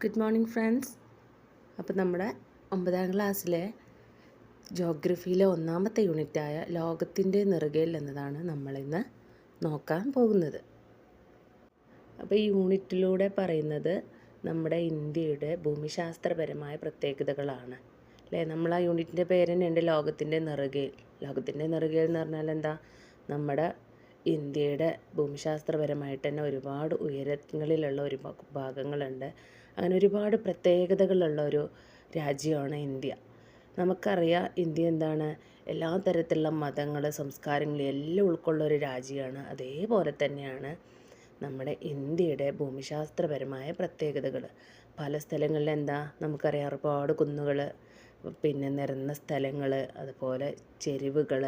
Good morning friends അപ്പോൾ നമ്മുടെ ഒമ്പതാം ക്ലാസ്സിലെ ജോഗ്രഫിയിലെ ഒന്നാമത്തെ യൂണിറ്റായ ലോകത്തിന്റെ നെറുകയിൽ എന്നതാണ് നമ്മളിന്ന് നോക്കാൻ പോകുന്നത്. അപ്പോൾ ഈ യൂണിറ്റിലൂടെ പറയുന്നത് നമ്മുടെ ഇന്ത്യയുടെ ഭൂമിശാസ്ത്രപരമായ പ്രത്യേകതകളാണ്. അല്ലേ? നമ്മൾ ആ യൂണിറ്റിന്റെ പേര് തന്നെയുണ്ട് ലോകത്തിന്റെ നെറുകയിൽ ലോകത്തിന്റെ നെറുകയിൽ എന്ന് പറഞ്ഞാൽ എന്താ? നമ്മുടെ ഇന്ത്യയുടെ ഭൂമിശാസ്ത്രപരമായിട്ട് തന്നെ ഒരുപാട് ഉയരങ്ങളിലുള്ള ഒരു ഭാഗങ്ങളുണ്ട്. അങ്ങനെ ഒരുപാട് പ്രത്യേകതകളുള്ള ഒരു രാജ്യമാണ് ഇന്ത്യ. നമുക്കറിയാം ഇന്ത്യ എന്താണ് എല്ലാ തരത്തിലുള്ള മതങ്ങൾ സംസ്കാരങ്ങൾ എല്ലാം ഉൾക്കൊള്ള ഒരു രാജ്യമാണ്. അതേപോലെ തന്നെയാണ് നമ്മുടെ ഇന്ത്യയുടെ ഭൂമിശാസ്ത്രപരമായ പ്രത്യേകതകൾ പല സ്ഥലങ്ങളിൽ എന്താ നമുക്കറിയാം ഒരുപാട് കുന്നുകൾ പിന്നെ നിരന്ന സ്ഥലങ്ങൾ അതുപോലെ ചെരുവുകൾ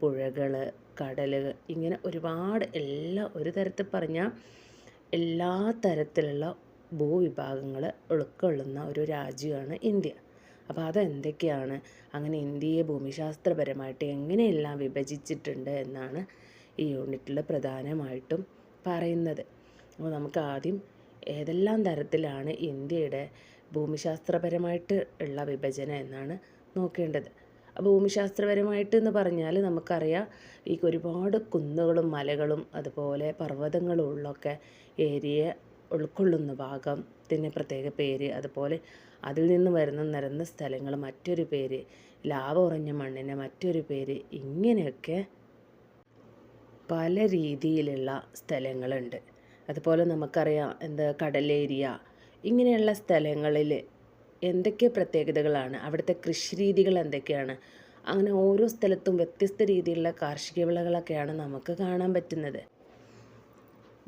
പുഴകൾ കടലുകൾ ഇങ്ങനെ ഒരുപാട് എല്ലാ ഒരു തരത്തിൽ പറഞ്ഞാൽ എല്ലാ തരത്തിലുള്ള ഭൂവിഭാഗങ്ങൾ ഉൾക്കൊള്ളുന്ന ഒരു രാജ്യമാണ് ഇന്ത്യ. അപ്പോൾ അതെന്തൊക്കെയാണ്? അങ്ങനെ ഇന്ത്യയെ ഭൂമിശാസ്ത്രപരമായിട്ട് എങ്ങനെയെല്ലാം വിഭജിച്ചിട്ടുണ്ട് എന്നാണ് ഈ യൂണിറ്റിൽ പ്രധാനമായിട്ടും പറയുന്നത്. അപ്പോൾ നമുക്ക് ആദ്യം ഏതെല്ലാം തരത്തിലാണ് ഇന്ത്യയുടെ ഭൂമിശാസ്ത്രപരമായിട്ട് ഉള്ള വിഭജനം എന്നാണ് നോക്കേണ്ടത്. ഭൂമിശാസ്ത്രപരമായിട്ട് എന്ന് പറഞ്ഞാൽ നമുക്കറിയാം ഈ ഒരുപാട് കുന്നുകളും മലകളും അതുപോലെ പർവതങ്ങളും ഉള്ളൊക്കെ ഏരിയ ഉൾക്കൊള്ളുന്ന ഭാഗത്തിന് പ്രത്യേക പേര് അതുപോലെ അതിൽ നിന്ന് വരുന്ന നിരന്ന സ്ഥലങ്ങൾ മറ്റൊരു പേര് ലാവ ഉറഞ്ഞ മണ്ണിന് മറ്റൊരു പേര് ഇങ്ങനെയൊക്കെ പല രീതിയിലുള്ള സ്ഥലങ്ങളുണ്ട്. അതുപോലെ നമുക്കറിയാം എന്താ കടലേരിയ ഇങ്ങനെയുള്ള സ്ഥലങ്ങളിൽ എന്തൊക്കെ പ്രത്യേകതകളാണ് അവിടുത്തെ കൃഷി രീതികൾ എന്തൊക്കെയാണ് അങ്ങനെ ഓരോ സ്ഥലത്തും വ്യത്യസ്ത രീതിയിലുള്ള കാർഷിക വിളകളൊക്കെയാണ് നമുക്ക് കാണാൻ പറ്റുന്നത്.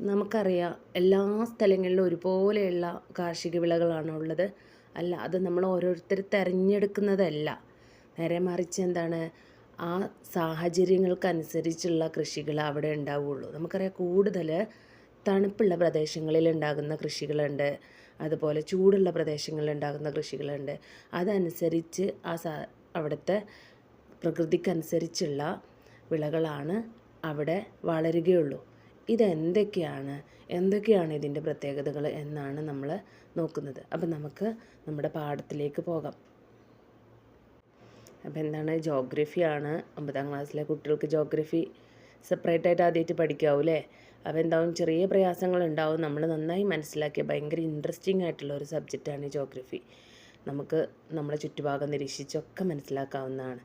നമുക്കറിയാം എല്ലാ സ്ഥലങ്ങളിലും ഒരുപോലെയുള്ള കാർഷിക വിളകളാണ് ഉള്ളത്. അല്ല അത് നമ്മൾ ഓരോരുത്തർ തിരഞ്ഞെടുക്കുന്നതല്ല. നേരെ മറിച്ച് എന്താണ്? ആ സാഹചര്യങ്ങൾക്കനുസരിച്ചുള്ള കൃഷികൾ അവിടെ ഉണ്ടാവുള്ളൂ. നമുക്കറിയാം കൂടുതൽ തണുപ്പുള്ള പ്രദേശങ്ങളിൽ ഉണ്ടാകുന്ന കൃഷികളുണ്ട്. അതുപോലെ ചൂടുള്ള പ്രദേശങ്ങളിൽ ഉണ്ടാകുന്ന കൃഷികളുണ്ട്. അതനുസരിച്ച് ആ സാ അവിടുത്തെ പ്രകൃതിക്കനുസരിച്ചുള്ള വിളകളാണ് അവിടെ വളരുകയുള്ളൂ. ഇതെന്തൊക്കെയാണ്? എന്തൊക്കെയാണ് ഇതിന്റെ പ്രത്യേകതകൾ എന്നാണ് നമ്മൾ നോക്കുന്നത്. അപ്പം നമുക്ക് നമ്മുടെ പാഠത്തിലേക്ക് പോകാം. അപ്പോൾ എന്താണ്? ജോഗ്രഫിയാണ് ഒമ്പതാം ക്ലാസ്സിലെ കുട്ടികൾക്ക് ജോഗ്രഫി സെപ്പറേറ്റ് ആയിട്ട് ആദ്യമായിട്ട് പഠിക്കാവൂലേ അപ്പോൾ എന്താവും? ചെറിയ പ്രയാസങ്ങൾ ഉണ്ടാവും. നമ്മൾ നന്നായി മനസ്സിലാക്കിയ ഭയങ്കര ഇൻട്രസ്റ്റിംഗ് ആയിട്ടുള്ള ഒരു സബ്ജക്റ്റാണ് ഈ ജോഗ്രഫി. നമുക്ക് നമ്മുടെ ചുറ്റുഭാഗം നിരീക്ഷിച്ചൊക്കെ മനസ്സിലാക്കാവുന്നതാണ്.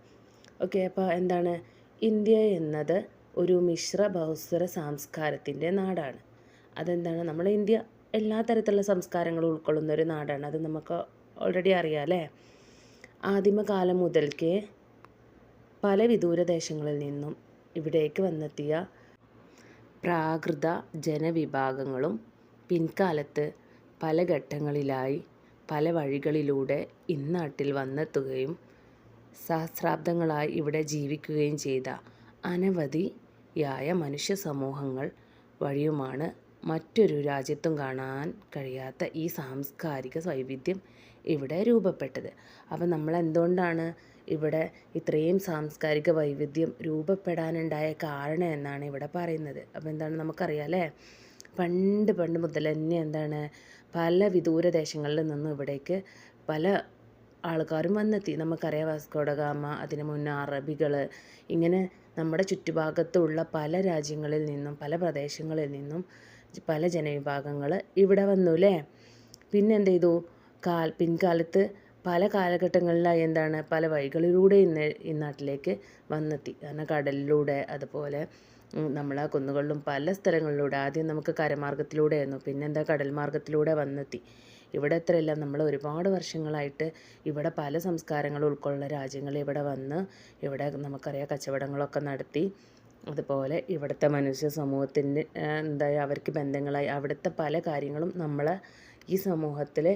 ഓക്കെ അപ്പോൾ എന്താണ്? ഇന്ത്യ എന്നത് ഒരു മിശ്ര ബഹുസ്വര സംസ്കാരത്തിന്റെ നാടാണ്. അതെന്താണ്? നമ്മുടെ ഇന്ത്യ എല്ലാ തരത്തിലുള്ള സംസ്കാരങ്ങളും ഉൾക്കൊള്ളുന്ന ഒരു നാടാണ്. അത് നമുക്ക് ഓൾറെഡി അറിയാം അല്ലേ? ആദിമകാലം മുതൽക്കേ പല വിദൂരദേശങ്ങളിൽ നിന്നും ഇവിടേക്ക് വന്നെത്തിയ പ്രാകൃത ജനവിഭാഗങ്ങളും പിൻകാലത്ത് പല ഘട്ടങ്ങളിലായി പല വഴികളിലൂടെ ഇന്നാട്ടിൽ വന്നെത്തുകയും സഹസ്രാബ്ദങ്ങളായി ഇവിടെ ജീവിക്കുകയും ചെയ്ത അനവധിയായ മനുഷ്യ സമൂഹങ്ങൾ വഴിയുമാണ് മറ്റൊരു രാജ്യത്തും കാണാൻ കഴിയാത്ത ഈ സാംസ്കാരിക വൈവിധ്യം ഇവിടെ രൂപപ്പെട്ടത്. അപ്പം നമ്മൾ എന്തുകൊണ്ടാണ് ഇവിടെ ഇത്രയും സാംസ്കാരിക വൈവിധ്യം രൂപപ്പെടാനുണ്ടായ കാരണം എന്നാണ് ഇവിടെ പറയുന്നത്. അപ്പോൾ എന്താണ് നമുക്കറിയാം അല്ലേ? പണ്ട് പണ്ട് മുതൽ തന്നെ എന്താണ് പല വിദൂര ദേശങ്ങളിൽ നിന്നും ഇവിടേക്ക് പല ആൾക്കാരും വന്നെത്തി. നമുക്കറിയാം വാസ്കോഡഗാമ അതിന് മുന്നേ അറബികൾ ഇങ്ങനെ നമ്മുടെ ചുറ്റുഭാഗത്തുള്ള പല രാജ്യങ്ങളിൽ നിന്നും പല പ്രദേശങ്ങളിൽ നിന്നും പല ജനവിഭാഗങ്ങൾ ഇവിടെ വന്നു അല്ലേ പിന്നെ എന്ത് ചെയ്തു? കാൽ പിൻകാലത്ത് പല കാലഘട്ടങ്ങളിലായി എന്താണ്? പല വഴികളിലൂടെ ഇന്ന് ഈ നാട്ടിലേക്ക് വന്നെത്തി. കാരണം കടലിലൂടെ അതുപോലെ നമ്മളെ കുന്നുകളിലും പല സ്ഥലങ്ങളിലൂടെ ആദ്യം നമുക്ക് കരമാർഗത്തിലൂടെയായിരുന്നു പിന്നെന്താ? കടൽ മാർഗത്തിലൂടെ വന്നെത്തി. ഇവിടെ അത്രയല്ല നമ്മൾ ഒരുപാട് വർഷങ്ങളായിട്ട് ഇവിടെ പല സംസ്കാരങ്ങൾ ഉൾക്കൊള്ളുന്ന രാജ്യങ്ങൾ ഇവിടെ വന്ന് ഇവിടെ നമുക്കറിയാം കച്ചവടങ്ങളൊക്കെ നടത്തി. അതുപോലെ ഇവിടുത്തെ മനുഷ്യ സമൂഹത്തിന്റെ എന്താ അവർക്ക് ബന്ധങ്ങളായി അവിടുത്തെ പല കാര്യങ്ങളും നമ്മൾ ഈ സമൂഹത്തിൽ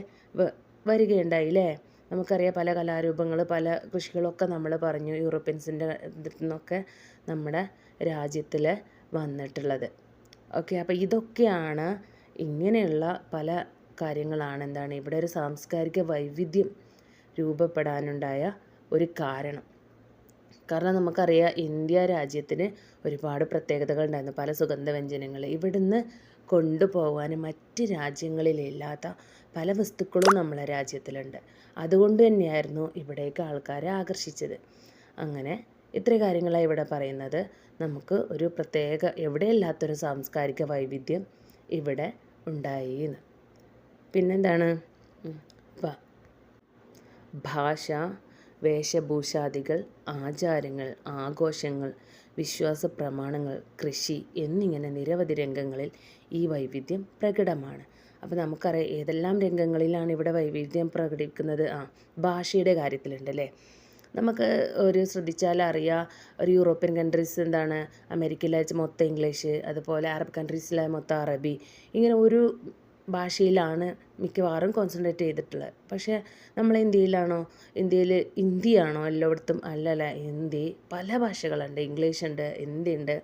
വരികയുണ്ടായി അല്ലേ നമുക്കറിയാം പല കലാരൂപങ്ങൾ പല കൃഷികളൊക്കെ നമ്മൾ പറഞ്ഞു യൂറോപ്യൻസിന്റെ ഇതിൽ നിന്നൊക്കെ നമ്മുടെ രാജ്യത്തിൽ വന്നിട്ടുള്ളത്. ഓക്കെ അപ്പോൾ ഇതൊക്കെയാണ് ഇങ്ങനെയുള്ള പല കാര്യങ്ങളാണ് എന്താണ് ഇവിടെ ഒരു സാംസ്കാരിക വൈവിധ്യം രൂപപ്പെടാനുണ്ടായ ഒരു കാരണം. കാരണം നമുക്കറിയാം ഇന്ത്യ രാജ്യത്തിന് ഒരുപാട് പ്രത്യേകതകൾ ഉണ്ടായിരുന്നു പല സുഗന്ധവ്യഞ്ജനങ്ങൾ ഇവിടുന്ന് കൊണ്ടുപോകാൻ മറ്റ് രാജ്യങ്ങളിലില്ലാത്ത പല വസ്തുക്കളും നമ്മളെ രാജ്യത്തിലുണ്ട്. അതുകൊണ്ട് തന്നെയായിരുന്നു ഇവിടേക്ക് ആൾക്കാരെ ആകർഷിച്ചത്. അങ്ങനെ ഇത്ര കാര്യങ്ങളാണ് ഇവിടെ പറയുന്നത്. നമുക്ക് ഒരു പ്രത്യേക എവിടെയല്ലാത്തൊരു സാംസ്കാരിക വൈവിധ്യം ഇവിടെ ഉണ്ടായി എന്ന് പിന്നെന്താണ്? ഭാഷ വേഷഭൂഷാദികൾ ആചാരങ്ങൾ ആഘോഷങ്ങൾ വിശ്വാസ പ്രമാണങ്ങൾ കൃഷി എന്നിങ്ങനെ നിരവധി രംഗങ്ങളിൽ ഈ വൈവിധ്യം പ്രകടമാണ്. അപ്പോൾ നമുക്കറിയാം ഏതെല്ലാം രംഗങ്ങളിലാണ് ഇവിടെ വൈവിധ്യം പ്രകടിപ്പിക്കുന്നത് ആ ഭാഷയുടെ കാര്യത്തിലുണ്ടല്ലേ? നമുക്ക് ഒരു ശ്രദ്ധിച്ചാൽ അറിയാം ഒരു യൂറോപ്യൻ കൺട്രീസ് എന്താണ്? അമേരിക്കയിലെ മൊത്തം ഇംഗ്ലീഷ് അതുപോലെ അറബ് കൺട്രീസിലെ മൊത്തം അറബി ഇങ്ങനെ ഒരു ഭാഷയിലാണ് മിക്കവാറും കോൺസെൻട്രേറ്റ് ചെയ്തിട്ടുള്ളത്. പക്ഷേ നമ്മൾ ഇന്ത്യയിലാണോ ഇന്ത്യയിൽ ഹിന്ദിയാണോ എല്ലായിടത്തും അല്ലല്ല ഹിന്ദി പല ഭാഷകളുണ്ട്. ഇംഗ്ലീഷ് ഉണ്ട് ഹിന്ദി ഉണ്ട്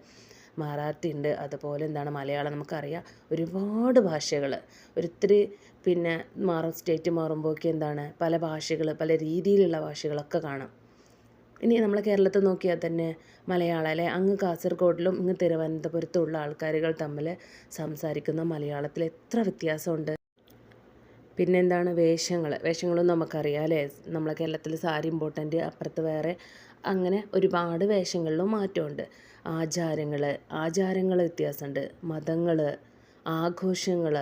മറാത്തി ഉണ്ട് അതുപോലെ എന്താണ് മലയാളം നമുക്കറിയാം. ഒരുപാട് ഭാഷകൾ ഒരിത്തിരി പിന്നെ മാറും സ്റ്റേറ്റ് മാറുമ്പോഴൊക്കെ എന്താണ് പല ഭാഷകൾ പല രീതിയിലുള്ള ഭാഷകളൊക്കെ കാണാം. ഇനി നമ്മൾ കേരളത്തിൽ നോക്കിയാൽ തന്നെ മലയാളം അല്ലെ? അങ്ങ് കാസർഗോഡിലും ഇങ്ങ് തിരുവനന്തപുരത്തുള്ള ആൾക്കാരുകൾ തമ്മിൽ സംസാരിക്കുന്ന മലയാളത്തിൽ എത്ര വ്യത്യാസമുണ്ട്? പിന്നെന്താണ് വേഷങ്ങൾ വേഷങ്ങളും നമുക്കറിയാം അല്ലേ? നമ്മളെ കേരളത്തിൽ സാരി ഇമ്പോർട്ടന്റ് അപ്പുറത്ത് വേറെ അങ്ങനെ ഒരുപാട് വേഷങ്ങളിലും മാറ്റമുണ്ട്. ആചാരങ്ങൾ ആചാരങ്ങൾ വ്യത്യാസമുണ്ട്. മതങ്ങൾ ആഘോഷങ്ങൾ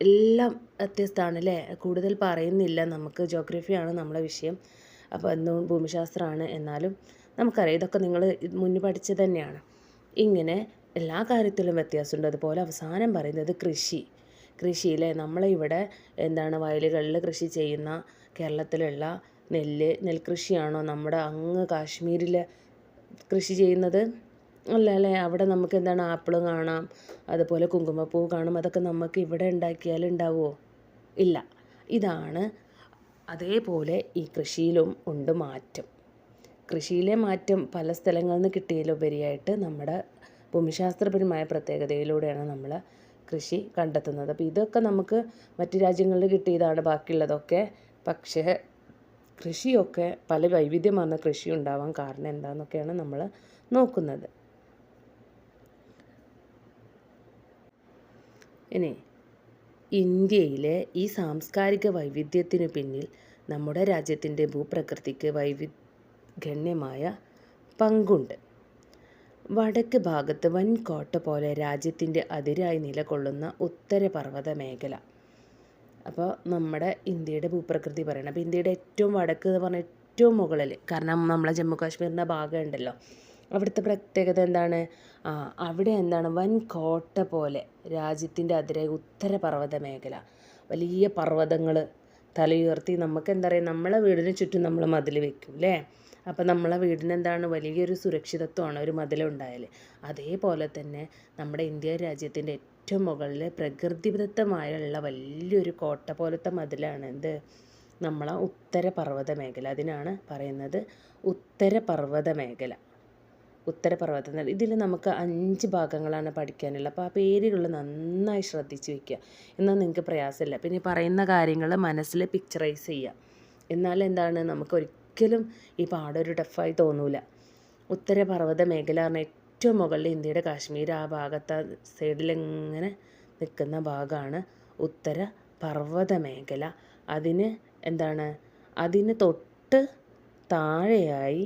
എല്ലാം വ്യത്യസ്തമാണ് അല്ലേ? കൂടുതൽ പറയുന്നില്ല. നമുക്ക് ജോഗ്രഫിയാണ് നമ്മളെ വിഷയം. അപ്പോൾ എന്നും ഭൂമിശാസ്ത്രമാണ് എന്നാലും നമുക്കറിയാം. ഇതൊക്കെ നിങ്ങൾ മുന്നേ പഠിച്ചത് തന്നെയാണ്. ഇങ്ങനെ എല്ലാ കാര്യത്തിലും വ്യത്യാസമുണ്ട്. അതുപോലെ അവസാനം പറയുന്നത് കൃഷി. കൃഷിയിലെ നമ്മളിവിടെ എന്താണ് വയലുകളിൽ കൃഷി ചെയ്യുന്ന കേരളത്തിലുള്ള നെല്ല് നെൽകൃഷിയാണോ? നമ്മുടെ അങ്ങ് കാശ്മീരിൽ കൃഷി ചെയ്യുന്നത്? അല്ല അല്ലേ? അവിടെ നമുക്ക് എന്താണ് ആപ്പിൾ കാണാം അതുപോലെ കുങ്കുമപ്പൂ കാണും അതൊക്കെ നമുക്ക് ഇവിടെ ഉണ്ടാക്കിയാൽ ഉണ്ടാവുമോ? ഇല്ല. ഇതാണ് അതേപോലെ ഈ കൃഷിയിലും ഉണ്ട് മാറ്റം. കൃഷിയിലെ മാറ്റം പല സ്ഥലങ്ങളിൽ നിന്ന് കിട്ടിയതിലുപരിയായിട്ട് നമ്മുടെ ഭൂമിശാസ്ത്രപരമായ പ്രത്യേകതയിലൂടെയാണ് നമ്മൾ കൃഷി കണ്ടെത്തുന്നത്. അപ്പോൾ ഇതൊക്കെ നമുക്ക് മറ്റു രാജ്യങ്ങളിൽ കിട്ടിയതാണ് ബാക്കിയുള്ളതൊക്കെ. പക്ഷേ കൃഷിയൊക്കെ പല വൈവിധ്യമാർന്ന കൃഷി ഉണ്ടാവാൻ കാരണം എന്താണെന്നൊക്കെയാണ് നമ്മൾ നോക്കുന്നത്. ഇനി ഇന്ത്യയിലെ ഈ സാംസ്കാരിക വൈവിധ്യത്തിനു പിന്നിൽ നമ്മുടെ രാജ്യത്തിന്റെ ഭൂപ്രകൃതിക്ക് വൈവി ഗണ്യമായ പങ്കുണ്ട്. വടക്ക് ഭാഗത്ത് വൻ കോട്ട പോലെ രാജ്യത്തിന്റെ അതിരായി നിലകൊള്ളുന്ന ഉത്തരപർവത മേഖല. അപ്പോൾ നമ്മുടെ ഇന്ത്യയുടെ ഭൂപ്രകൃതി പറയണം. അപ്പോൾ ഇന്ത്യയുടെ ഏറ്റവും വടക്ക് എന്ന് പറഞ്ഞാൽ ഏറ്റവും മുകളിൽ കാരണം നമ്മളെ ജമ്മു കാശ്മീരിന്റെ ഭാഗം ഉണ്ടല്ലോ. അവിടുത്തെ പ്രത്യേകത എന്താണ്? ആ അവിടെ എന്താണ്? വൻ കോട്ട പോലെ രാജ്യത്തിന്റെ അതിരേ ഉത്തര പർവത മേഖല. വലിയ പർവതങ്ങൾ തലയുയർത്തി നമുക്ക് എന്താ പറയുക നമ്മളെ വീടിന് ചുറ്റും നമ്മൾ മതിൽ വെക്കും അല്ലേ അപ്പോൾ നമ്മളെ വീടിന് എന്താണ്? വലിയൊരു സുരക്ഷിതത്വമാണ് ഒരു മതിലുണ്ടായാൽ അതേപോലെ തന്നെ നമ്മുടെ ഇന്ത്യ രാജ്യത്തിന്റെ ഏറ്റവും മുകളിൽ പ്രകൃതിദത്തമായുള്ള വലിയൊരു കോട്ട പോലത്തെ മതിലാണ് എന്ത്? നമ്മളെ ഉത്തര പർവത മേഖല. അതിനാണ് പറയുന്നത് ഉത്തര പർവത മേഖല. ഉത്തരപർവതം ഇതിൽ നമുക്ക് അഞ്ച് ഭാഗങ്ങളാണ് പഠിക്കാനുള്ളത്. അപ്പോൾ ആ പേരുകൾ നന്നായി ശ്രദ്ധിച്ച് വെക്കുക. എന്നാൽ നിങ്ങൾക്ക് പ്രയാസമില്ല. പിന്നെ പറയുന്ന കാര്യങ്ങൾ മനസ്സിൽ പിക്ചറൈസ് ചെയ്യുക. എന്നാൽ എന്താണ്? നമുക്ക് ഒരിക്കലും ഈ പാഠം ഒരു ടഫായി തോന്നൂല. ഉത്തരപർവത മേഖല പറഞ്ഞാൽ ഏറ്റവും മുകളിൽ ഇന്ത്യയുടെ കാശ്മീർ. ആ ഭാഗത്ത് സൈഡിലിങ്ങനെ നിൽക്കുന്ന ഭാഗമാണ് ഉത്തര പർവത മേഖല. അതിന് എന്താണ്? അതിന് തൊട്ട് താഴെയായി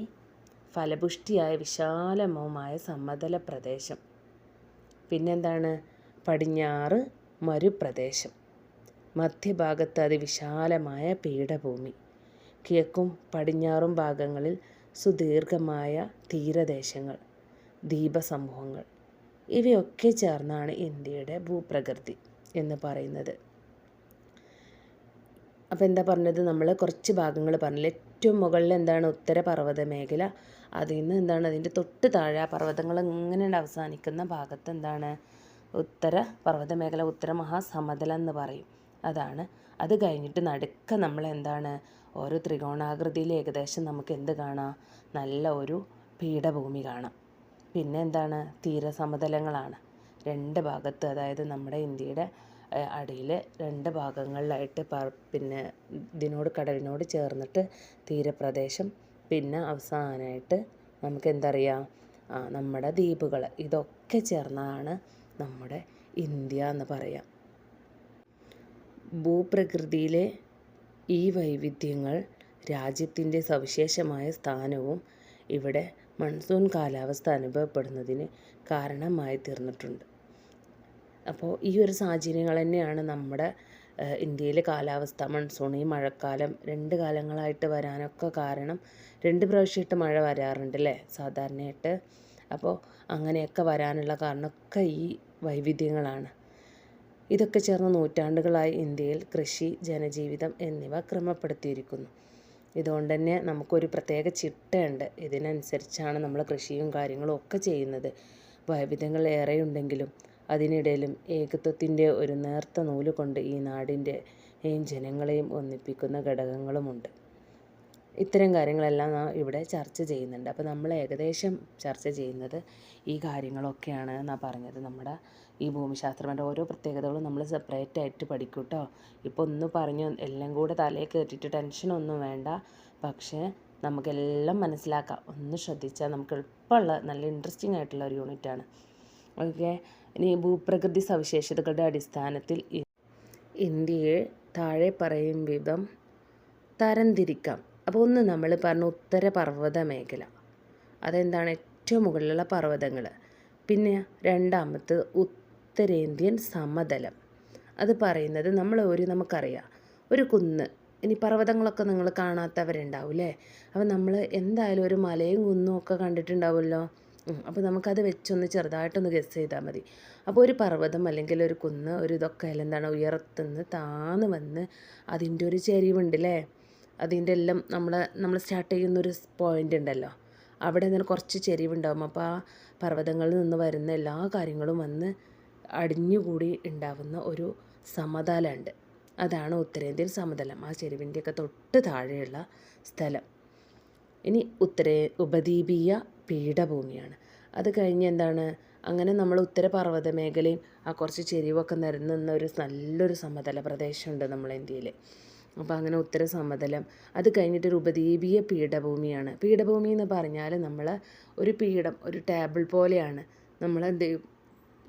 ഫലപുഷ്ടിയായ വിശാലമവുമായ സമതല പ്രദേശം പിന്നെന്താണ്? പടിഞ്ഞാറ് മരുപ്രദേശം. മധ്യഭാഗത്ത് അതിവിശാലമായ പീഠഭൂമി. കിഴക്കും പടിഞ്ഞാറും ഭാഗങ്ങളിൽ സുദീർഘമായ തീരദേശങ്ങൾ ദ്വീപസമൂഹങ്ങൾ. ഇവയൊക്കെ ചേർന്നാണ് ഇന്ത്യയുടെ ഭൂപ്രകൃതി എന്ന് പറയുന്നത്. അപ്പോൾ എന്താ പറഞ്ഞത്? നമ്മൾ കുറച്ച് ഭാഗങ്ങൾ പറഞ്ഞില്ല. ഏറ്റവും മുകളിൽ എന്താണ് ഉത്തര പർവത മേഖല അതിൽ നിന്ന് എന്താണ് അതിന്റെ തൊട്ട് താഴെ ആ പർവതങ്ങൾ ഇങ്ങനെ അവസാനിക്കുന്ന ഭാഗത്ത് എന്താണ്? ഉത്തര പർവത മേഖല ഉത്തര മഹാസമതലം എന്ന് പറയും. അതാണ്. അത് കഴിഞ്ഞിട്ട് നടുക്ക നമ്മൾ എന്താണ്? ഓരോ ത്രികോണാകൃതിയിൽ ഏകദേശം നമുക്ക് എന്ത് കാണാം? നല്ല ഒരു പീഠഭൂമി കാണാം. പിന്നെ എന്താണ്? തീരസമതലങ്ങളാണ്. രണ്ട് ഭാഗത്ത് അതായത് നമ്മുടെ ഇന്ത്യയുടെ അടിയിൽ രണ്ട് ഭാഗങ്ങളിലായിട്ട് പിന്നെ ഇതിനോട് കടലിനോട് ചേർന്നിട്ട് തീരപ്രദേശം പിന്നെ അവസാനമായിട്ട് നമുക്ക് എന്തറിയാം? ആ നമ്മുടെ ദ്വീപുകൾ ഇതൊക്കെ ചേർന്നതാണ് നമ്മുടെ ഇന്ത്യ എന്ന് പറയാം. ഭൂപ്രകൃതിയിലെ ഈ വൈവിധ്യങ്ങൾ രാജ്യത്തിന്റെ സവിശേഷമായ സ്ഥാനവും ഇവിടെ മൺസൂൺ കാലാവസ്ഥ അനുഭവപ്പെടുന്നതിന് കാരണമായി തീർന്നിട്ടുണ്ട്. അപ്പോൾ ഈ ഒരു സാഹചര്യങ്ങൾ തന്നെയാണ് നമ്മുടെ ഇന്ത്യയിലെ കാലാവസ്ഥ മൺസൂൺ ഈ മഴക്കാലം രണ്ട് കാലങ്ങളായിട്ട് വരാനൊക്കെ കാരണം രണ്ട് പ്രാവശ്യമായിട്ട് മഴ വരാറുണ്ട് അല്ലേ? സാധാരണയായിട്ട്. അപ്പോൾ അങ്ങനെയൊക്കെ വരാനുള്ള കാരണമൊക്കെ ഈ വൈവിധ്യങ്ങളാണ്. ഇതൊക്കെ ചേർന്ന് നൂറ്റാണ്ടുകളായി ഇന്ത്യയിൽ കൃഷി ജനജീവിതം എന്നിവ ക്രമപ്പെടുത്തിയിരിക്കുന്നു. ഇതുകൊണ്ട് തന്നെ നമുക്കൊരു പ്രത്യേക ചിട്ടയുണ്ട്. ഇതിനനുസരിച്ചാണ് നമ്മൾ കൃഷിയും കാര്യങ്ങളും ഒക്കെ ചെയ്യുന്നത്. വൈവിധ്യങ്ങൾ ഏറെയുണ്ടെങ്കിലും അതിനിടയിലും ഏകത്വത്തിന്റെ ഒരു നേർത്ത നൂൽ കൊണ്ട് ഈ നാടിന്റെ ജനങ്ങളെയും ഒന്നിപ്പിക്കുന്ന ഘടകങ്ങളുമുണ്ട്. ഇത്തരം കാര്യങ്ങളെല്ലാം നാം ഇവിടെ ചർച്ച ചെയ്യുന്നുണ്ട്. അപ്പോൾ നമ്മൾ ഏകദേശം ചർച്ച ചെയ്യുന്നത് ഈ കാര്യങ്ങളൊക്കെയാണ് എന്നാണ് പറഞ്ഞത്. നമ്മുടെ ഈ ഭൂമിശാസ്ത്രപരമായ ഓരോ പ്രത്യേകതകളും നമ്മൾ സെപ്പറേറ്റ് ആയിട്ട് പഠിക്കും കേട്ടോ ഇപ്പോൾ ഒന്ന് പറഞ്ഞു എല്ലാം കൂടെ തലയിൽ കയറ്റിയിട്ട് ടെൻഷനൊന്നും വേണ്ട. പക്ഷേ നമുക്കെല്ലാം മനസ്സിലാക്കാം. ഒന്ന് ശ്രദ്ധിച്ചാൽ നമുക്ക് എളുപ്പമുള്ള നല്ല ഇൻട്രസ്റ്റിംഗ് ആയിട്ടുള്ള ഒരു യൂണിറ്റാണ് ഓക്കെ ഇനി ഭൂപ്രകൃതി സവിശേഷതകളുടെ അടിസ്ഥാനത്തിൽ ഇന്ത്യയെ താഴെ പറയും വിധം തരംതിരിക്കാം. അപ്പോൾ ഒന്ന് നമ്മൾ പറഞ്ഞ ഉത്തര പർവത മേഖല അതെന്താണ്? ഏറ്റവും മുകളിലുള്ള പർവതങ്ങൾ. പിന്നെ രണ്ടാമത്തെ ഉത്തരേന്ത്യൻ സമതലം. അത് പറയുന്നത് നമ്മൾ ഒരു നമുക്കറിയാം. ഒരു കുന്ന്. ഇനി പർവതങ്ങളൊക്കെ നിങ്ങൾ കാണാത്തവരുണ്ടാവും അല്ലേ അപ്പോൾ നമ്മൾ എന്തായാലും ഒരു മലയും കുന്നും ഒക്കെ കണ്ടിട്ടുണ്ടാവുമല്ലോ. അപ്പോൾ നമുക്കത് വെച്ചൊന്ന് ചെറുതായിട്ടൊന്ന് ഗസ് ചെയ്താൽ മതി. അപ്പോൾ ഒരു പർവതം അല്ലെങ്കിൽ ഒരു കുന്ന് ഒരു ഇതൊക്കെ എന്താണ് ഉയർത്തുനിന്ന് താന്ന് വന്ന് അതിന്റെ ഒരു ചെരിവുണ്ട് അല്ലേ അതിന്റെ എല്ലാം നമ്മൾ നമ്മൾ സ്റ്റാർട്ട് ചെയ്യുന്നൊരു പോയിന്റ് ഉണ്ടല്ലോ. അവിടെ നിന്ന് കുറച്ച് ചെരിവുണ്ടാകും അപ്പോൾ ആ പർവതങ്ങളിൽ നിന്ന് വരുന്ന എല്ലാ കാര്യങ്ങളും വന്ന് അടിഞ്ഞുകൂടി ഉണ്ടാവുന്ന ഒരു സമതലമുണ്ട്. അതാണ് ഉത്തരേന്ത്യൻ സമതലം. ആ ചെരുവിന്റെയൊക്കെ തൊട്ട് താഴെയുള്ള സ്ഥലം. ഇനി ഉത്തരേ ഉപദ്വീപീയ പീഠഭൂമിയാണ്. അത് കഴിഞ്ഞ് എന്താണ്? അങ്ങനെ നമ്മൾ ഉത്തര പർവത മേഖലയും ആ കുറച്ച് ചെരിവൊക്കെ നിരന്നുന്ന ഒരു നല്ലൊരു സമതല പ്രദേശമുണ്ട് നമ്മളെ ഇന്ത്യയിൽ അപ്പോൾ അങ്ങനെ ഉത്തര സമതലം അത് കഴിഞ്ഞിട്ടൊരു ഉപദ്വീപീയ പീഠഭൂമിയാണ്. പീഠഭൂമി എന്ന് പറഞ്ഞാൽ നമ്മൾ ഒരു പീഠം ഒരു ടേബിൾ പോലെയാണ്. നമ്മൾ എന്ത് ചെയ്യും?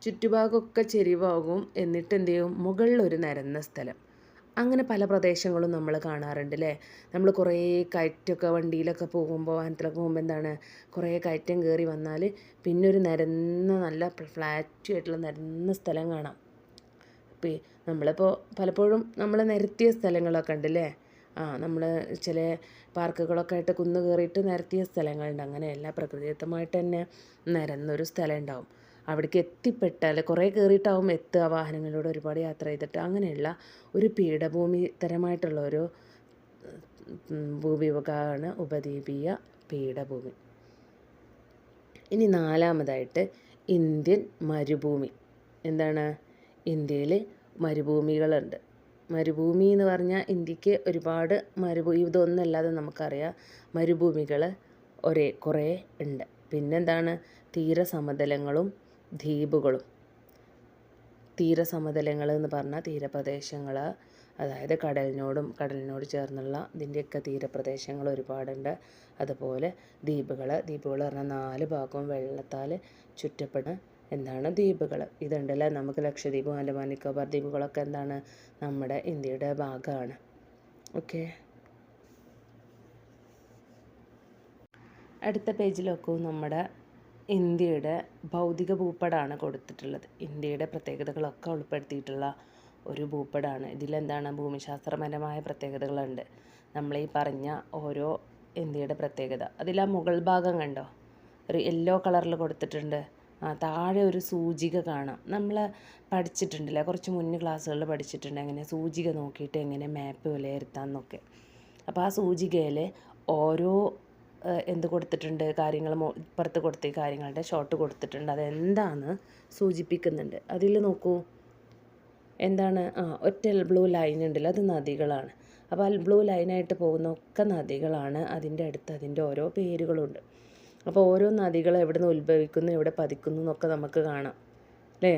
ചുറ്റുഭാഗമൊക്കെ ചെരിവാകും എന്നിട്ട് എന്ത് ചെയ്യും? മുകളിലൊരു നിരന്ന സ്ഥലം. അങ്ങനെ പല പ്രദേശങ്ങളും നമ്മൾ കാണാറുണ്ട് അല്ലേ നമ്മൾ കുറേ കയറ്റമൊക്കെ വണ്ടിയിലൊക്കെ പോകുമ്പോൾ വാഹനത്തിലൊക്കെ പോകുമ്പോൾ എന്താണ് കുറേ കയറ്റം കയറി വന്നാൽ പിന്നെ ഒരു നിരന്ന നല്ല ഫ്ലാറ്റ് ആയിട്ടുള്ള നിരന്ന സ്ഥലം കാണാം. അപ്പോൾ നമ്മളിപ്പോൾ പലപ്പോഴും നമ്മൾ നിരത്തിയ സ്ഥലങ്ങളൊക്കെ ഉണ്ട് അല്ലേ ആ നമ്മൾ ചില പാർക്കുകളൊക്കെ ആയിട്ട് കുന്ന് കയറിയിട്ട് നിരത്തിയ സ്ഥലങ്ങളുണ്ട്. അങ്ങനെയല്ല പ്രകൃതിദത്തമായിട്ട് തന്നെ നിരന്നൊരു സ്ഥലം ഉണ്ടാവും. അവിടേക്ക് എത്തിപ്പെട്ടാൽ കുറേ കയറിയിട്ടാവും എത്തുക വാഹനങ്ങളിലൂടെ ഒരുപാട് യാത്ര ചെയ്തിട്ട്. അങ്ങനെയുള്ള ഒരു പീഠഭൂമി തരമായിട്ടുള്ള ഒരു ഭൂവിഭാഗമാണ് ഉപദ്വീപീയ പീഠഭൂമി. ഇനി നാലാമതായിട്ട് ഇന്ത്യൻ മരുഭൂമി. എന്താണ്? ഇന്ത്യയിൽ മരുഭൂമികളുണ്ട്. മരുഭൂമി എന്ന് പറഞ്ഞാൽ ഇന്ത്യയ്ക്ക് ഒരുപാട് മരുഭൂ ഇതൊന്നല്ലാതെ നമുക്കറിയാം. മരുഭൂമികൾ ഒരേ കുറേ ഉണ്ട്. പിന്നെന്താണ്? തീരസമതലങ്ങളും ദ്വീപുകളും. തീരസമതലങ്ങൾ എന്ന് പറഞ്ഞാൽ തീരപ്രദേശങ്ങൾ അതായത് കടലിനോടും കടലിനോട് ചേർന്നുള്ള ഇതിന്റെയൊക്കെ തീരപ്രദേശങ്ങൾ ഒരുപാടുണ്ട്. അതുപോലെ ദ്വീപുകൾ ദ്വീപുകൾ പറഞ്ഞാൽ നാല് ഭാഗവും വെള്ളത്താൽ ചുറ്റപ്പെടുന്ന എന്താണ് ദ്വീപുകൾ. ഇതുണ്ടല്ലേ? നമുക്ക് ലക്ഷദ്വീപ് ആൻഡമാൻ നിക്കോബാർ ദ്വീപുകളൊക്കെ എന്താണ്? നമ്മുടെ ഇന്ത്യയുടെ ഭാഗമാണ്. ഓക്കെ. അടുത്ത പേജിലൊക്കെ നമ്മുടെ ഇന്ത്യയുടെ ഭൗതിക ഭൂപടമാണ് കൊടുത്തിട്ടുള്ളത്. ഇന്ത്യയുടെ പ്രത്യേകതകളൊക്കെ ഉൾപ്പെടുത്തിയിട്ടുള്ള ഒരു ഭൂപടമാണ് ഇതിലെന്താണ്? ഭൂമിശാസ്ത്രപരമായ പ്രത്യേകതകളുണ്ട്. നമ്മൾ ഈ പറഞ്ഞ ഓരോ ഇന്ത്യയുടെ പ്രത്യേകത. അതിൽ ആ മുകൾ ഭാഗം കണ്ടോ? ഒരു യെല്ലോ കളറിൽ കൊടുത്തിട്ടുണ്ട്. ആ താഴെ ഒരു സൂചിക കാണാം. നമ്മൾ പഠിച്ചിട്ടുണ്ടല്ലേ? കുറച്ച് മുന്നേ ക്ലാസ്സുകളിൽ പഠിച്ചിട്ടുണ്ട്. എങ്ങനെ സൂചിക നോക്കിയിട്ട് എങ്ങനെ മാപ്പ് വിലയിരുത്താമെന്നൊക്കെ അപ്പോൾ ആ സൂചികയിൽ ഓരോ എന്ത് കൊടുത്തിട്ടുണ്ട് കാര്യങ്ങൾ ഇപ്പുറത്ത് കൊടുത്ത കാര്യങ്ങളുടെ ഷോട്ട് കൊടുത്തിട്ടുണ്ട്. അതെന്താണ് സൂചിപ്പിക്കുന്നുണ്ട്? അതിൽ നോക്കൂ. എന്താണ്? ആ ഒറ്റ ബ്ലൂ ലൈൻ ഉണ്ടല്ലോ അത് നദികളാണ്. അപ്പോൾ ആ ബ്ലൂ ലൈനായിട്ട് പോകുന്ന ഒക്കെ നദികളാണ് അതിന്റെ അടുത്ത് അതിന്റെ ഓരോ പേരുകളുണ്ട്. അപ്പോൾ ഓരോ നദികൾ എവിടെ നിന്ന് ഉത്ഭവിക്കുന്നു എവിടെ പതിക്കുന്നു എന്നൊക്കെ നമുക്ക് കാണാം. അല്ലേ?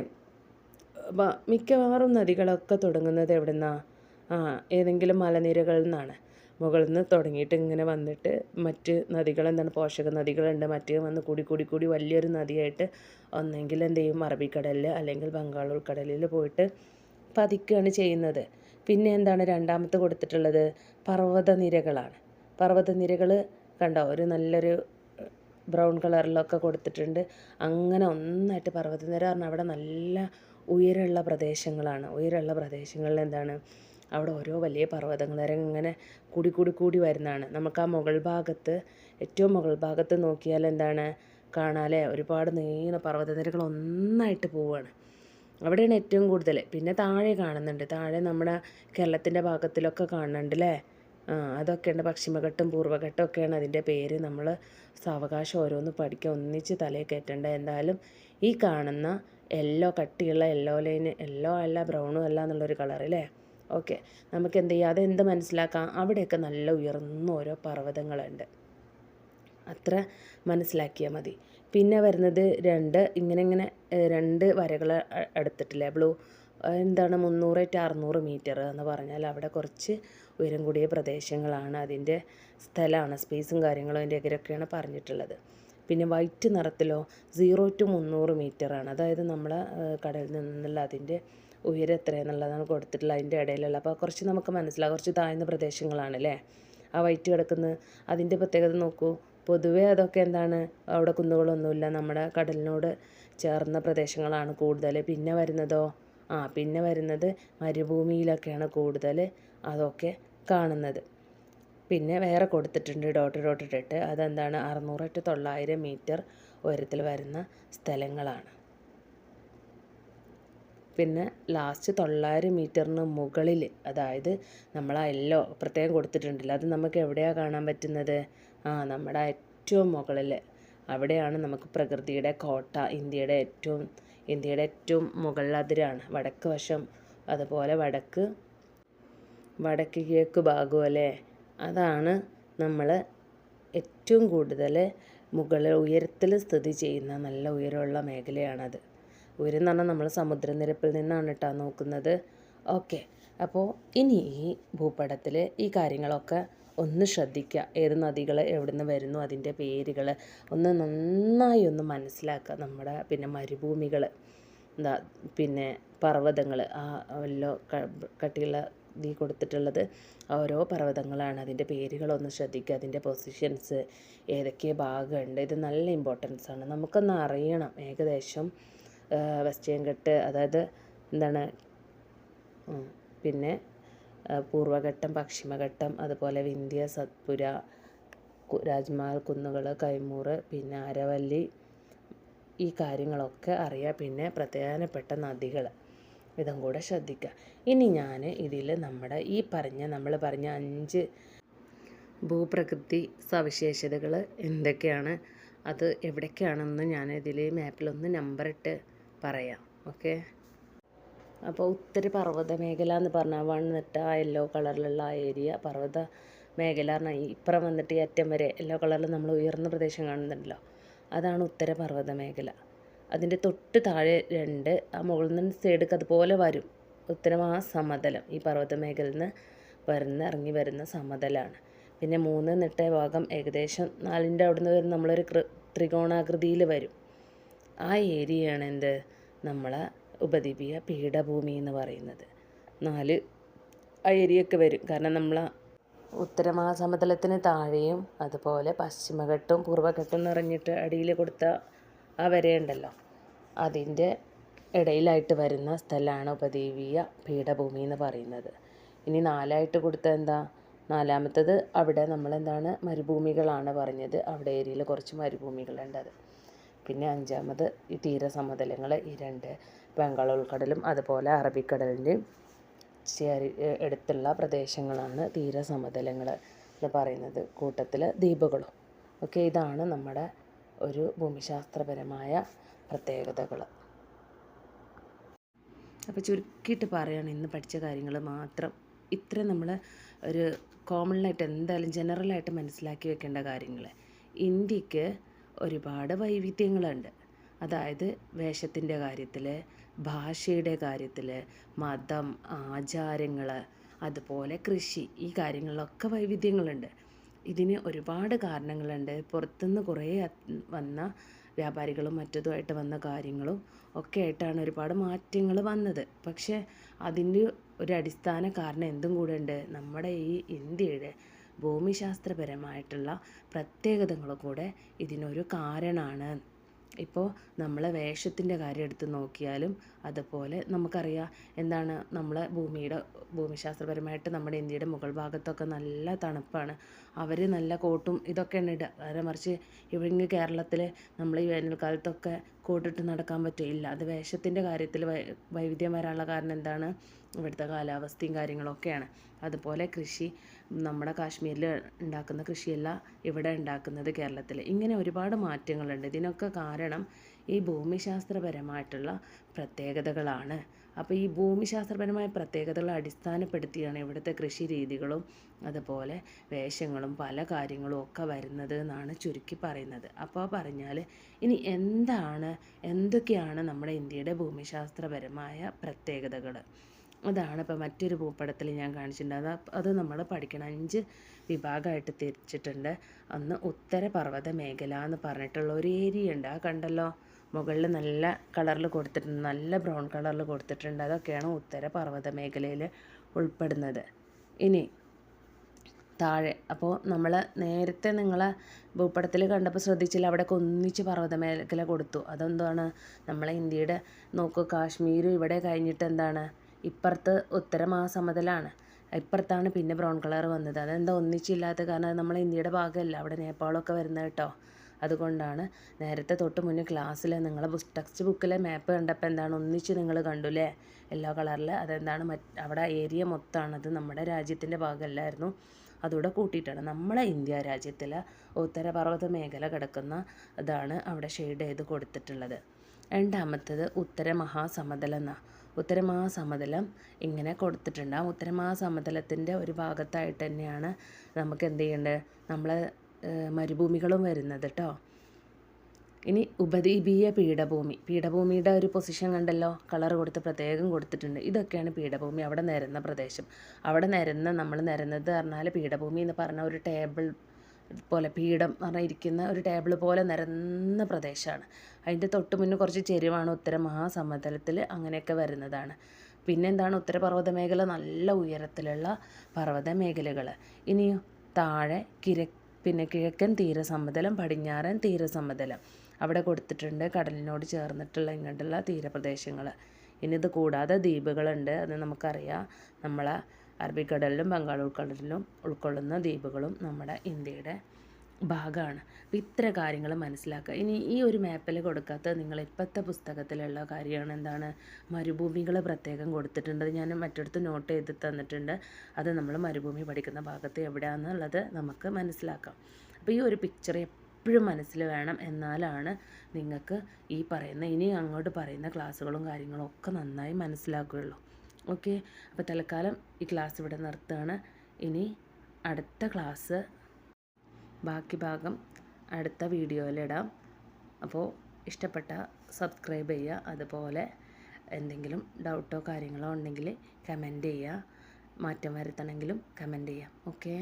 മിക്കവാറും നദികളൊക്കെ തുടങ്ങുന്നത് എവിടെ നിന്നാണ് ആ ഏതെങ്കിലും മലനിരകളിൽ നിന്നാണ്. മുകളിൽ നിന്ന് തുടങ്ങിയിട്ട് ഇങ്ങനെ വന്നിട്ട് മറ്റ് നദികൾ എന്താണ്? പോഷക നദികളുണ്ട്. മറ്റ് വന്ന് കൂടി കൂടി കൂടി വലിയൊരു നദിയായിട്ട് ഒന്നെങ്കിൽ എന്ത് ചെയ്യും? അറബിക്കടലിൽ അല്ലെങ്കിൽ ബംഗാൾ ഉൾക്കടലിൽ പോയിട്ട് പതിക്കുകയാണ് ചെയ്യുന്നത്. പിന്നെ എന്താണ് രണ്ടാമത്തെ കൊടുത്തിട്ടുള്ളത്? പർവതനിരകളാണ്. പർവതനിരകൾ കണ്ടോ? ഒരു നല്ലൊരു ബ്രൗൺ കളറിലൊക്കെ കൊടുത്തിട്ടുണ്ട്. അങ്ങനെ ഒന്നായിട്ട് പർവതനിര പറഞ്ഞാൽ അവിടെ നല്ല ഉയരമുള്ള പ്രദേശങ്ങളാണ്. ഉയരമുള്ള പ്രദേശങ്ങളിൽ എന്താണ്? അവിടെ ഓരോ വലിയ പർവതങ്ങൾ ഇങ്ങനെ കൂടി കൂടി കൂടി വരുന്നതാണ്. നമുക്ക് ആ മുകൾ ഭാഗത്ത് ഏറ്റവും മുകൾ ഭാഗത്ത് നോക്കിയാൽ എന്താണ്? കാണാലേ ഒരുപാട് നീള പർവതനിരകൾ ഒന്നായിട്ട് പോവുകയാണ്. അവിടെയാണ് ഏറ്റവും കൂടുതൽ. പിന്നെ താഴെ കാണുന്നുണ്ട്. താഴെ നമ്മുടെ കേരളത്തിന്റെ ഭാഗത്തിലൊക്കെ കാണുന്നുണ്ട് അല്ലേ? ആ അതൊക്കെയുണ്ട് പശ്ചിമഘട്ടം പൂർവഘട്ടം ഒക്കെയാണ് അതിന്റെ പേര്. നമ്മൾ സാവകാശം ഓരോന്ന് പഠിക്കുക ഒന്നിച്ച് തലയിൽ കയറ്റേണ്ട. എന്തായാലും ഈ കാണുന്ന യെല്ലോ കട്ടിയുള്ള യെല്ലോ ലൈന് യെല്ലോ അല്ല ബ്രൗണും അല്ല എന്നുള്ളൊരു കളർ അല്ലേ? ഓക്കെ. നമുക്ക് എന്ത് ചെയ്യാം അതെന്ത് മനസ്സിലാക്കാം? അവിടെയൊക്കെ നല്ല ഉയർന്ന ഓരോ പർവതങ്ങളുണ്ട്. അത്ര മനസ്സിലാക്കിയാൽ മതി. പിന്നെ വരുന്നത് രണ്ട് ഇങ്ങനെ ഇങ്ങനെ രണ്ട് വരകൾ എടുത്തിട്ടില്ലേ? ബ്ലൂ എന്താണ് മുന്നൂറ് ടു അറുന്നൂറ് മീറ്റർ എന്ന് പറഞ്ഞാൽ അവിടെ കുറച്ച് ഉയരം കൂടിയ പ്രദേശങ്ങളാണ് അതിന്റെ സ്ഥലമാണ്. സ്പേസും കാര്യങ്ങളും അതിന്റെ എതിരൊക്കെയാണ് പറഞ്ഞിട്ടുള്ളത്. പിന്നെ വൈറ്റ് നിറത്തിലോ സീറോ ടു മുന്നൂറ് ആണ് അതായത് നമ്മൾ കടലിൽ നിന്നുള്ള അതിന്റെ ഉയരം എത്രയെന്നുള്ളതാണ് കൊടുത്തിട്ടുള്ളത് അതിന്റെ ഇടയിലുള്ള. അപ്പോൾ കുറച്ച് നമുക്ക് മനസ്സിലാകും കുറച്ച് താഴ്ന്ന പ്രദേശങ്ങളാണല്ലേ ആ വൈറ്റ് കിടക്കുന്നത് അതിന്റെ പ്രത്യേകത നോക്കൂ. പൊതുവേ അതൊക്കെ എന്താണ് അവിടെ കുന്നുകളൊന്നുമില്ല. നമ്മുടെ കടലിനോട് ചേർന്ന പ്രദേശങ്ങളാണ് കൂടുതൽ പിന്നെ വരുന്നതോ? ആ പിന്നെ വരുന്നത് മരുഭൂമിയിലൊക്കെയാണ് കൂടുതൽ അതൊക്കെ കാണുന്നത്. പിന്നെ വേറെ കൊടുത്തിട്ടുണ്ട് ഡോട്ട് ഡോട്ട് ഇട്ടിട്ട്. അതെന്താണ്? അറുന്നൂറ് ടു തൊള്ളായിരം മീറ്റർ ഉയരത്തിൽ വരുന്ന സ്ഥലങ്ങളാണ്. പിന്നെ ലാസ്റ്റ് തൊള്ളായിരം മീറ്ററിന് മുകളിൽ അതായത് നമ്മൾ ആ എല്ലോ പ്രത്യേകം കൊടുത്തിട്ടുണ്ടല്ലോ. അത് നമുക്ക് എവിടെയാണ് കാണാൻ പറ്റുന്നത്? ആ നമ്മുടെ ഏറ്റവും മുകളിൽ. അവിടെയാണ് നമുക്ക് പ്രകൃതിയുടെ കോട്ട ഇന്ത്യയുടെ ഏറ്റവും ഇന്ത്യയുടെ ഏറ്റവും മുകളിലതിരാണ് വടക്ക് വശം അതുപോലെ വടക്ക് വടക്ക് കിഴക്ക് ഭാഗവും അല്ലേ? അതാണ് നമ്മൾ ഏറ്റവും കൂടുതൽ മുകളിൽ ഉയരത്തിൽ സ്ഥിതി ചെയ്യുന്ന നല്ല ഉയരമുള്ള മേഖലയാണത്. ഉയരം എന്ന് പറഞ്ഞാൽ നമ്മൾ സമുദ്രനിരപ്പിൽ നിന്നാണ് കേട്ടോ നോക്കുന്നത്. ഓക്കെ. അപ്പോൾ ഇനി ഈ ഭൂപടത്തിൽ ഈ കാര്യങ്ങളൊക്കെ ഒന്ന് ശ്രദ്ധിക്കുക ഏത് നദികൾ എവിടുന്ന് വരുന്നു അതിന്റെ പേരുകൾ ഒന്ന് നന്നായി ഒന്ന് മനസ്സിലാക്കുക നമ്മുടെ പിന്നെ മരുഭൂമികൾ എന്താ പിന്നെ പർവതങ്ങൾ ആ വല്ലോ കട്ടിയുള്ള ഇതിൽ കൊടുത്തിട്ടുള്ളത്. ഓരോ പർവതങ്ങളാണ്. അതിന്റെ പേരുകളൊന്ന് ശ്രദ്ധിക്കുക. അതിന്റെ പൊസിഷൻസ് ഏതൊക്കെ ഭാഗമുണ്ട്. ഇത് നല്ല ഇമ്പോർട്ടൻസ് ആണ്. നമുക്കൊന്ന് അറിയണം. ഏകദേശം വെസ്റ്റേൺ ഘട്ട് അതായത് എന്താണ് പിന്നെ പൂർവഘട്ടം പശ്ചിമഘട്ടം അതുപോലെ വിന്ധ്യ സത്പുര രാജ്മഹൽ കുന്നുകൾ കൈമൂർ പിന്നെ അരവല്ലി ഈ കാര്യങ്ങളൊക്കെ അറിയാം. പിന്നെ പ്രധാനപ്പെട്ട നദികൾ ഇതും കൂടെ ശ്രദ്ധിക്കുക ഇനി ഞാൻ ഇതിൽ നമ്മുടെ ഈ പറഞ്ഞ നമ്മൾ പറഞ്ഞ അഞ്ച് ഭൂപ്രകൃതി സവിശേഷതകൾ എന്തൊക്കെയാണ് അത് എവിടേക്കാണെന്ന് ഞാൻ ഇതിൽ മാപ്പിലൊന്ന് നമ്പർ ഇട്ട് പറയാം. ഓക്കെ? അപ്പോൾ ഉത്തര പർവത മേഖല എന്ന് പറഞ്ഞാൽ വന്നിട്ട് ആ യെല്ലോ കളറിലുള്ള ആ ഏരിയ പർവത മേഖല പറഞ്ഞാൽ ഇപ്പുറം വന്നിട്ട് ഈ അറ്റം വരെ യെല്ലോ കളറിൽ നമ്മൾ ഉയർന്ന പ്രദേശം കാണുന്നുണ്ടല്ലോ. അതാണ് ഉത്തര പർവത മേഖല അതിന്റെ തൊട്ട് താഴെ രണ്ട് ആ മുകളിൽ നിന്ന് സൈഡൊക്കെ അതുപോലെ വരും. ഉത്തരം ആ സമതലം. ഈ പർവത മേഖലയിൽ നിന്ന് വരുന്ന ഇറങ്ങി വരുന്ന സമതലാണ്. പിന്നെ മൂന്ന് നെട്ടേ ഭാഗം ഏകദേശം നാലിന്റെ അവിടെ നിന്ന് വരുന്ന നമ്മളൊരു ത്രികോണാകൃതിയിൽ വരും. ആ ഏരിയയാണ് എന്ത്? നമ്മളെ ഉപദ്വീപീയ പീഠഭൂമി എന്ന് പറയുന്നത്. നാല് ആ ഏരിയയൊക്കെ വരും. കാരണം നമ്മൾ ഉത്തരമഹാസമതലത്തിന് താഴെയും അതുപോലെ പശ്ചിമഘട്ടവും പൂർവഘട്ടവും എന്ന് പറഞ്ഞിട്ട് അടിയിൽ കൊടുത്ത ആ വരയുണ്ടല്ലോ. അതിന്റെ ഇടയിലായിട്ട് വരുന്ന സ്ഥലമാണ് ഉപദേവീയ പീഠഭൂമി എന്ന് പറയുന്നത്. ഇനി നാലായിട്ട് കൊടുത്ത എന്താ? നാലാമത്തത് അവിടെ നമ്മളെന്താണ്? മരുഭൂമികളാണ് പറഞ്ഞത്. അവിടെ ഏരിയയിൽ കുറച്ച് മരുഭൂമികളുണ്ട് അത്. പിന്നെ അഞ്ചാമത് ഈ തീരസമതലങ്ങൾ ഈ രണ്ട് ബംഗാൾ ഉൾക്കടലും അതുപോലെ അറബിക്കടലിന്റെയും ചേരി അടുത്തുള്ള പ്രദേശങ്ങളാണ് തീരസമതലങ്ങൾ എന്ന് പറയുന്നത്. കൂട്ടത്തിൽ ദ്വീപുകളും. ഒക്കെ ഇതാണ് നമ്മുടെ ഒരു ഭൂമിശാസ്ത്രപരമായ പ്രത്യേകതകൾ. അപ്പോൾ ചുരുക്കിയിട്ട് പറയുകയാണ് ഇന്ന് പഠിച്ച കാര്യങ്ങൾ മാത്രം. ഇത്ര നമ്മൾ ഒരു കോമണായിട്ട് എന്തായാലും ജനറലായിട്ട് മനസ്സിലാക്കി വെക്കേണ്ട കാര്യങ്ങൾ. ഇന്ത്യയ്ക്ക് ഒരുപാട് വൈവിധ്യങ്ങളുണ്ട്. അതായത് വേഷത്തിന്റെ കാര്യത്തിൽ ഭാഷയുടെ കാര്യത്തിൽ മതം ആചാരങ്ങൾ അതുപോലെ കൃഷി ഈ കാര്യങ്ങളിലൊക്കെ വൈവിധ്യങ്ങളുണ്ട്. ഇതിന് ഒരുപാട് കാരണങ്ങളുണ്ട്. പുറത്തുനിന്ന് കുറേ വന്ന വ്യാപാരികളും മറ്റതുമായിട്ട് വന്ന കാര്യങ്ങളും ഒക്കെ ആയിട്ടാണ് ഒരുപാട് മാറ്റങ്ങൾ വന്നത്. പക്ഷേ അതിന്റെ ഒരു അടിസ്ഥാന കാരണം എന്തും കൂടെ ഉണ്ട് നമ്മുടെ ഈ ഇന്ത്യയുടെ ഭൂമിശാസ്ത്രപരമായിട്ടുള്ള പ്രത്യേകതകളും കൂടെ ഇതിനൊരു കാരണമാണ്. ഇപ്പോൾ നമ്മളെ വേഷത്തിന്റെ കാര്യം എടുത്ത് നോക്കിയാലും അതുപോലെ നമുക്കറിയാം എന്താണ് നമ്മളെ ഭൂമിയുടെ ഭൂമിശാസ്ത്രപരമായിട്ട് നമ്മുടെ ഇന്ത്യയുടെ മുകൾ ഭാഗത്തൊക്കെ നല്ല തണുപ്പാണ്. അവർ നല്ല കോട്ടും ഇതൊക്കെയാണ് ഇടുക. നേരെ മറിച്ച് ഇവിടെ കേരളത്തിൽ നമ്മൾ ഈ വേനൽക്കാലത്തൊക്കെ കോട്ടിട്ട് നടക്കാൻ പറ്റില്ല അത് വേഷത്തിന്റെ കാര്യത്തിൽ വൈവിധ്യം വരാനുള്ള കാരണം എന്താണ്? ഇവിടുത്തെ കാലാവസ്ഥയും കാര്യങ്ങളൊക്കെയാണ്. അതുപോലെ കൃഷി നമ്മുടെ കാശ്മീരിൽ ഉണ്ടാക്കുന്ന കൃഷിയല്ല ഇവിടെ ഉണ്ടാക്കുന്നത് കേരളത്തിൽ ഇങ്ങനെ ഒരുപാട് മാറ്റങ്ങളുണ്ട്. ഇതിനൊക്കെ കാരണം ഈ ഭൂമിശാസ്ത്രപരമായിട്ടുള്ള പ്രത്യേകതകളാണ്. അപ്പോൾ ഈ ഭൂമിശാസ്ത്രപരമായ പ്രത്യേകതകളെ അടിസ്ഥാനപ്പെടുത്തിയാണ് ഇവിടുത്തെ കൃഷി രീതികളും അതുപോലെ വേഷങ്ങളും പല കാര്യങ്ങളും ഒക്കെ വരുന്നത് എന്നാണ് ചുരുക്കി പറയുന്നത്. അപ്പോൾ പറഞ്ഞാൽ ഇനി എന്താണ് എന്തൊക്കെയാണ് നമ്മുടെ ഇന്ത്യയുടെ ഭൂമിശാസ്ത്രപരമായ പ്രത്യേകതകൾ അതാണ് ഇപ്പോൾ മറ്റൊരു ഭൂപടത്തിൽ ഞാൻ കാണിച്ചിട്ടുണ്ട്. അത് അത് നമ്മൾ പഠിക്കണം അഞ്ച് വിഭാഗമായിട്ട് തിരിച്ചിട്ടുണ്ട്. ഒന്ന് ഉത്തര പർവത മേഖല എന്ന് പറഞ്ഞിട്ടുള്ള ഒരു ഏരിയ ഉണ്ട് ആ കണ്ടല്ലോ? മുകളിൽ നല്ല കളറിൽ കൊടുത്തിട്ടുണ്ട്. നല്ല ബ്രൗൺ കളറിൽ കൊടുത്തിട്ടുണ്ട്. അതൊക്കെയാണ് ഉത്തര പർവത മേഖലയിൽ ഉൾപ്പെടുന്നത്. ഇനി താഴെ അപ്പോൾ നമ്മൾ നേരത്തെ നിങ്ങൾ ഭൂപടത്തിൽ കണ്ടപ്പോൾ ശ്രദ്ധിച്ചില്ല. അവിടെ ഒന്നിച്ച് പർവത മേഖല കൊടുത്തു. അതെന്താണ് നമ്മളെ ഇന്ത്യയുടെ നോക്കൂ കാശ്മീർ ഇവിടെ കഴിഞ്ഞിട്ട് എന്താണ്? ഇപ്പുറത്ത് ഉത്തര മഹാസമതലാണ് ഇപ്പുറത്താണ് പിന്നെ ബ്രൗൺ കളർ വന്നത്. അതെന്താ ഒന്നിച്ചില്ലാത്ത കാരണം അത് നമ്മളെ ഇന്ത്യയുടെ ഭാഗമല്ല. അവിടെ നേപ്പാളൊക്കെ വരുന്നത് കേട്ടോ. അതുകൊണ്ടാണ്. നേരത്തെ തൊട്ട് മുന്നേ ക്ലാസ്സിൽ നിങ്ങളെ ബുക്ക് ടെക്സ്റ്റ് ബുക്കിലെ മാപ്പ് കണ്ടപ്പോൾ എന്താണ് ഒന്നിച്ച് നിങ്ങൾ കണ്ടു അല്ലേ എല്ലാ കളറിൽ അതെന്താണ് മറ്റ് അവിടെ ഏരിയ മൊത്തമാണ്. അത് നമ്മുടെ രാജ്യത്തിന്റെ ഭാഗമല്ലായിരുന്നു. അതുകൂടെ കൂട്ടിയിട്ടാണ്. നമ്മളെ ഇന്ത്യ രാജ്യത്തിൽ ഉത്തരപർവത മേഖല കിടക്കുന്ന ഇതാണ് അവിടെ ഷെയ്ഡ് ചെയ്ത് കൊടുത്തിട്ടുള്ളത്. രണ്ടാമത്തത് ഉത്തര മഹാസമതലം എന്നാണ് ഉത്തരമഹാസമതലം ഇങ്ങനെ കൊടുത്തിട്ടുണ്ട്. ആ ഉത്തരമഹാസമതലത്തിന്റെ ഒരു ഭാഗത്തായിട്ട് തന്നെയാണ് നമുക്ക് എന്ത് ചെയ്യേണ്ടത്? നമ്മളെ മരുഭൂമികളും വരുന്നത് കേട്ടോ ഇനി ഉപദ്വീപീയ പീഠഭൂമി. പീഠഭൂമിയുടെ ഒരു പൊസിഷൻ കണ്ടല്ലോ? കളർ കൊടുത്ത് പ്രത്യേകം കൊടുത്തിട്ടുണ്ട്. ഇതൊക്കെയാണ് പീഠഭൂമി. അവിടെ നിരന്ന പ്രദേശം. അവിടെ നിരന്ന നമ്മൾ നിരന്നത് പറഞ്ഞാൽ പീഠഭൂമി എന്ന് പറഞ്ഞ ഒരു ടേബിൾ പോലെ പീഠം പറഞ്ഞാൽ ഇരിക്കുന്ന ഒരു ടേബിൾ പോലെ നിരന്ന പ്രദേശമാണ്. അതിന്റെ തൊട്ട് മുന്നേ കുറച്ച് ചെരുവാണ് ഉത്തര മഹാസമതലത്തിൽ അങ്ങനെയൊക്കെ വരുന്നതാണ്. പിന്നെ എന്താണ് ഉത്തരപർവത മേഖല നല്ല ഉയരത്തിലുള്ള പർവത മേഖലകൾ ഇനി താഴെ കിര പിന്നെ കിഴക്കൻ തീരസമതലം പടിഞ്ഞാറൻ തീരസമതലം. അവിടെ കൊടുത്തിട്ടുണ്ട് കടലിനോട് ചേർന്നിട്ടുള്ള ഇങ്ങോട്ടുള്ള തീരപ്രദേശങ്ങൾ. ഇനി ഇത് കൂടാതെ ദ്വീപുകളുണ്ട് അത് നമുക്കറിയാം. നമ്മളെ അറബിക്കടലിലും ബംഗാൾ ഉൾക്കടലിലും ഉൾക്കൊള്ളുന്ന ദ്വീപുകളും നമ്മുടെ ഇന്ത്യയുടെ ഭാഗമാണ്. അപ്പോൾ ഇത്ര കാര്യങ്ങൾ മനസ്സിലാക്കുക. ഇനി ഈ ഒരു മാപ്പിൽ കൊടുക്കാത്ത നിങ്ങൾ ഇപ്പോഴത്തെ പുസ്തകത്തിലുള്ള കാര്യമാണ് എന്താണ്? മരുഭൂമികൾ പ്രത്യേകം കൊടുത്തിട്ടുണ്ട്. ഞാൻ മറ്റിടത്ത് നോട്ട് ചെയ്ത് തന്നിട്ടുണ്ട്. അത് നമ്മൾ മരുഭൂമി പഠിക്കുന്ന ഭാഗത്ത് എവിടെയാണെന്നുള്ളത് നമുക്ക് മനസ്സിലാക്കാം. അപ്പോൾ ഈ ഒരു പിക്ചർ എപ്പോഴും മനസ്സിൽ വേണം എന്നാലാണ് നിങ്ങൾക്ക് ഈ പറയുന്ന ഇനി അങ്ങോട്ട് പറയുന്ന ക്ലാസ്സുകളും കാര്യങ്ങളും ഒക്കെ നന്നായി മനസ്സിലാക്കുകയുള്ളൂ. ഓക്കെ. അപ്പോൾ തൽക്കാലം ഈ ക്ലാസ് ഇവിടെ നിർത്തുകയാണ്. ഇനി അടുത്ത ക്ലാസ് ബാക്കി ഭാഗം അടുത്ത വീഡിയോയിലിടാം അപ്പോൾ ഇഷ്ടപ്പെട്ട സബ്സ്ക്രൈബ് ചെയ്യുക. അതുപോലെ എന്തെങ്കിലും ഡൗട്ടോ കാര്യങ്ങളോ ഉണ്ടെങ്കിൽ കമന്റ് ചെയ്യുക. മാറ്റം വരുത്തണമെങ്കിലും കമന്റ് ചെയ്യാം ഓക്കേ.